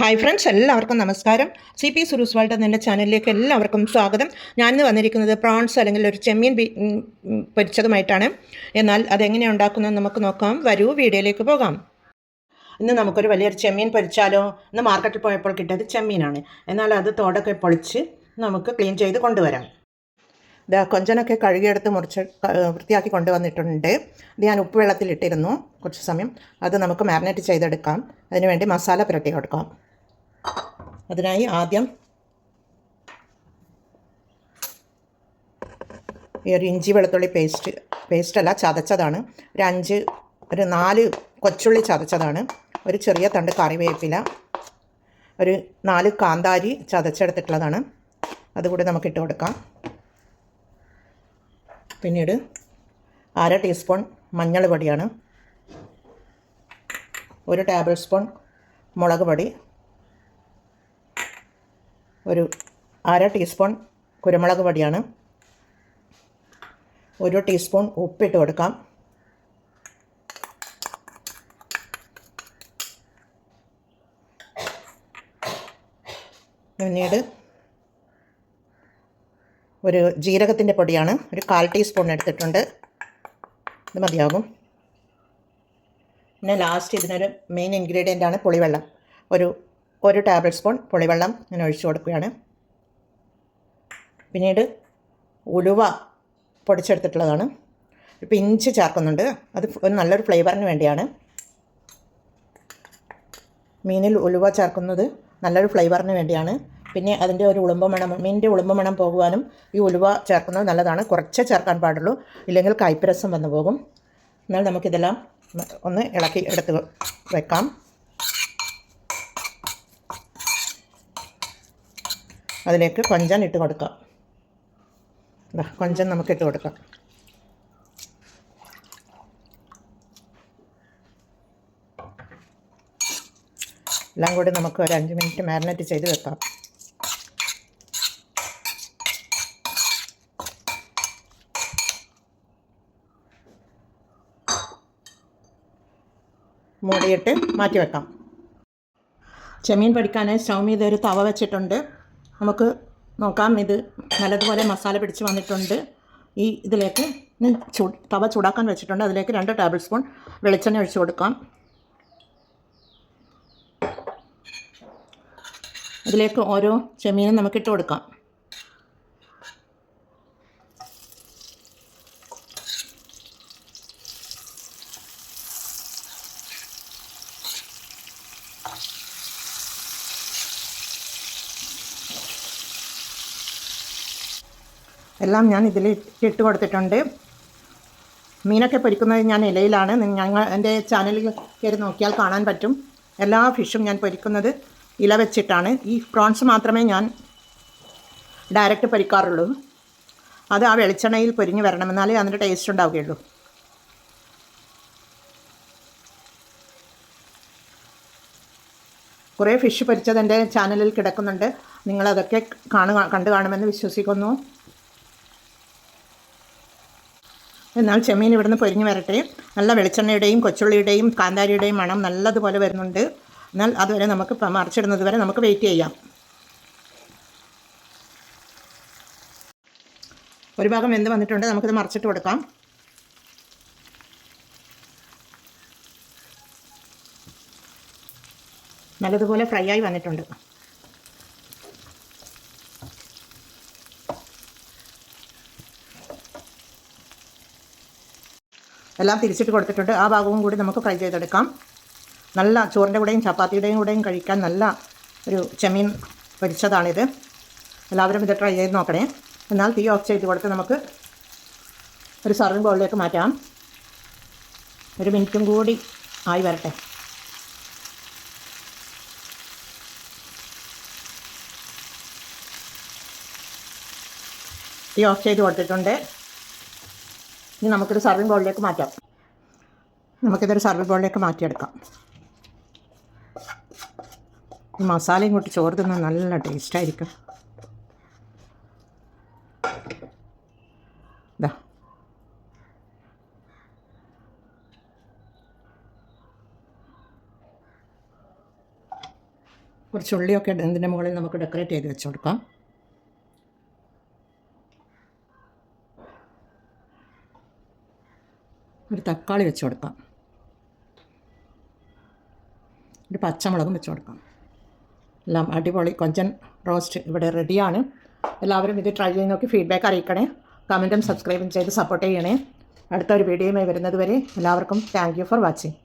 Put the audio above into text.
Hi friends എല്ലാവർക്കും നമസ്കാരം. C P സുരൂസ് world ചാനലിലേക്ക് എല്ലാവർക്കും സ്വാഗതം. ഞാൻ ഇന്ന് വന്നിരിക്കുന്നത് പ്രോൺസ് അല്ലെങ്കിൽ ഒരു ചെമ്മീൻ പൊരിച്ചതുമായിട്ടാണ്. എന്നാൽ അതെങ്ങനെയാണ് ഉണ്ടാക്കുന്നത് നമുക്ക് നോക്കാം. വരൂ വീഡിയോയിലേക്ക് പോകാം. ഇന്ന് നമുക്കൊരു വലിയൊരു ചെമ്മീൻ പൊരിച്ചാലോ ഇന്ന് മാർക്കറ്റിൽ പോയപ്പോൾ കിട്ടിയത് ചെമ്മീനാണ്. എന്നാൽ അത് തോടൊക്കെ പൊളിച്ച് നമുക്ക് ക്ലീൻ ചെയ്ത് കൊണ്ടുവരാം. ഇതാ കൊഞ്ചനൊക്കെ കഴുകിയെടുത്ത് മുറിച്ച് വൃത്തിയാക്കി കൊണ്ടുവന്നിട്ടുണ്ട്. ഇത് ഞാൻ ഉപ്പ് വെള്ളത്തിലിട്ടിരുന്നു കുറച്ച് സമയം. അത് നമുക്ക് മാരിനേറ്റ് ചെയ്തെടുക്കാം. അതിനുവേണ്ടി മസാല പുരട്ടി കൊടുക്കാം. അതിനായി ആദ്യം ഈ ഒരു ഇഞ്ചി വെളുത്തുള്ളി പേസ്റ്റ് പേസ്റ്റല്ല ചതച്ചതാണ്. ഒരു അഞ്ച് ഒരു നാല് കൊച്ചുള്ളി ചതച്ചതാണ്. ഒരു ചെറിയ തണ്ട് കറിവേപ്പില ഒരു നാല് കാന്താരി ചതച്ചെടുത്തിട്ടുള്ളതാണ്. അതുകൂടി നമുക്ക് ഇട്ട് കൊടുക്കാം. പിന്നീട് അര ടീസ്പൂൺ മഞ്ഞൾ പൊടിയാണ് ഒരു ടേബിൾ സ്പൂൺ മുളക് പൊടി. ഒരു അര ടീസ്പൂൺ കുരുമുളക് പൊടിയാണ്. ഒരു ടീസ്പൂൺ ഉപ്പിട്ട് കൊടുക്കാം. പിന്നീട് ഒരു ജീരകത്തിന്റെ പൊടിയാണ്. ഒരു കാൽ ടീസ്പൂൺ എടുത്തിട്ടുണ്ട്. ഇത് മതിയാകും. പിന്നെ ലാസ്റ്റ് ഇതിനൊരു മെയിൻ ഇൻഗ്രീഡിയന്റ് ആണ് പുളിവെള്ളം. ഒരു ഒരു ടേബിൾ സ്പൂൺ പുളിവെള്ളം ഞാൻ ഒഴിച്ചു കൊടുക്കുകയാണ്. പിന്നീട് ഉലുവ പൊടിച്ചെടുത്തിട്ടുള്ളതാണ്. ഒരു പിഞ്ച് ചേർക്കുന്നുണ്ട്. അത് ഒരു നല്ലൊരു ഫ്ലേവറിന് വേണ്ടിയാണ്. മീനിൽ ഉലുവ ചേർക്കുന്നത് നല്ലൊരു ഫ്ലേവറിന് വേണ്ടിയാണ്. പിന്നെ അതിന്റെ ഒരു ഉളുമ്പ് മണം മീനിന്റെ ഉളുമ്പ് മണം പോകുവാനും ഈ ഉലുവ ചേർക്കുന്നത് നല്ലതാണ്. കുറച്ചേ ചേർക്കാൻ പാടുള്ളൂ. ഇല്ലെങ്കിൽ കയ്പ്പരസം വന്നു പോകും. എന്നാൽ നമുക്കിതെല്ലാം ഒന്ന് ഇളക്കി എടുത്ത് വെക്കാം. അതിലേക്ക് കൊഞ്ചൻ ഇട്ട് കൊടുക്കാം. കൊഞ്ചൻ നമുക്ക് ഇട്ട് കൊടുക്കാം. എല്ലാം കൂടി നമുക്ക് ഒരു അഞ്ച് മിനിറ്റ് മാരിനേറ്റ് ചെയ്ത് വെക്കാം. മൂടിയിട്ട് മാറ്റി വെക്കാം. ചെമ്മീൻ പൊരിക്കാനായി സ്റ്റൗ മീത് ഒരു തവ വെച്ചിട്ടുണ്ട്. നമുക്ക് നോക്കാം. ഇത് നല്ലതുപോലെ മസാല പിടിച്ച് വന്നിട്ടുണ്ട്. ഈ ഇതിലേക്ക് തവ ചൂടാക്കാൻ വെച്ചിട്ടുണ്ട്. അതിലേക്ക് രണ്ട് ടേബിൾ സ്പൂൺ വെളിച്ചെണ്ണ ഒഴിച്ചു കൊടുക്കാം. ഇതിലേക്ക് ഓരോ ചെമ്മീനും നമുക്ക് ഇട്ട് കൊടുക്കാം. എല്ലാം ഞാൻ ഇതിൽ ഇട്ട് കൊടുത്തിട്ടുണ്ട്. മീനൊക്കെ പൊരിക്കുന്നത് ഞാൻ ഇലയിലാണ്. ഞങ്ങൾ എന്റെ ചാനലിൽ കയറി നോക്കിയാൽ കാണാൻ പറ്റും. എല്ലാ ഫിഷും ഞാൻ പൊരിക്കുന്നത് ഇല വെച്ചിട്ടാണ്. ഈ പ്രോൺസ് മാത്രമേ ഞാൻ ഡയറക്റ്റ് പൊരിക്കാറുള്ളൂ. അത് ആ വെളിച്ചെണ്ണയിൽ പൊരിഞ്ഞ് വരണമെന്നാലേ അതിന്റെ ടേസ്റ്റ് ഉണ്ടാവുകയുള്ളൂ. കുറേ ഫിഷ് പൊരിച്ചത് എന്റെ ചാനലിൽ കിടക്കുന്നുണ്ട്. നിങ്ങളതൊക്കെ കാണുക കണ്ടു കാണുമെന്ന് വിശ്വസിക്കുന്നു. എന്നാൽ ചെമ്മീൻ ഇവിടുന്ന് പൊരിഞ്ഞ് വരട്ടെ. നല്ല വെളിച്ചെണ്ണയുടെയും കൊച്ചുള്ളിയുടെയും കാന്താരിയുടെയും മണം നല്ലതുപോലെ വരുന്നുണ്ട്. എന്നാൽ അതുവരെ നമുക്ക് മറിച്ചിടുന്നത് വരെ നമുക്ക് വെയിറ്റ് ചെയ്യാം. ഒരു ഭാഗം വെന്ത് വന്നിട്ടുണ്ട്. നമുക്കിത് മറിച്ചിട്ട് കൊടുക്കാം. നല്ലതുപോലെ ഫ്രൈ ആയി വന്നിട്ടുണ്ട്. എല്ലാം തിരിച്ചിട്ട് കൊടുത്തിട്ടുണ്ട്. ആ ഭാഗവും കൂടി നമുക്ക് ഫ്രൈ ചെയ്തെടുക്കാം. നല്ല ചോറിന്റെ കൂടെയും ചപ്പാത്തിയുടെയും കൂടെയും കഴിക്കാൻ നല്ല ഒരു ചെമ്മീൻ പൊരിച്ചതാണിത്. എല്ലാവരും ഇത് ട്രൈ ചെയ്ത് നോക്കണേ. എന്നാൽ തീ ഓഫ് ചെയ്ത് കൊടുത്ത് നമുക്ക് ഒരു സർവിങ് ബൗളിലേക്ക് മാറ്റാം. ഒരു മിനിറ്റും കൂടി ആയി വരട്ടെ. തീ ഓഫ് ചെയ്ത് കൊടുത്തിട്ടുണ്ട്. ഇനി നമുക്കൊരു സർവിങ് ബോളിലേക്ക് മാറ്റാം. നമുക്കിതൊരു സർവിങ് ബോളിലേക്ക് മാറ്റിയെടുക്കാം. മസാലയും കൂട്ടി ചോറ് തിന്നാൻ നല്ല ടേസ്റ്റായിരിക്കും കുറച്ച് ഉള്ളിയൊക്കെ ഇതിന്റെ മുകളിൽ നമുക്ക് ഡെക്കറേറ്റ് ചെയ്ത് വെച്ച് കൊടുക്കാം. ഒരു തക്കാളി വെച്ച് കൊടുക്കാം. ഒരു പച്ചമുളകും വെച്ച് കൊടുക്കാം. എല്ലാം അടിപൊളി കൊഞ്ചൻ റോസ്റ്റ് ഇവിടെ റെഡിയാണ് എല്ലാവരും ഇത് ട്രൈ ചെയ്ത് നോക്കി ഫീഡ്ബാക്ക് അറിയിക്കണേ. കമന്റും സബ്സ്ക്രൈബും ചെയ്ത് സപ്പോർട്ട് ചെയ്യണേ. അടുത്ത ഒരു വീഡിയോയുമായി വരുന്നത് വരെ എല്ലാവർക്കും താങ്ക് യു ഫോർ വാച്ചിങ്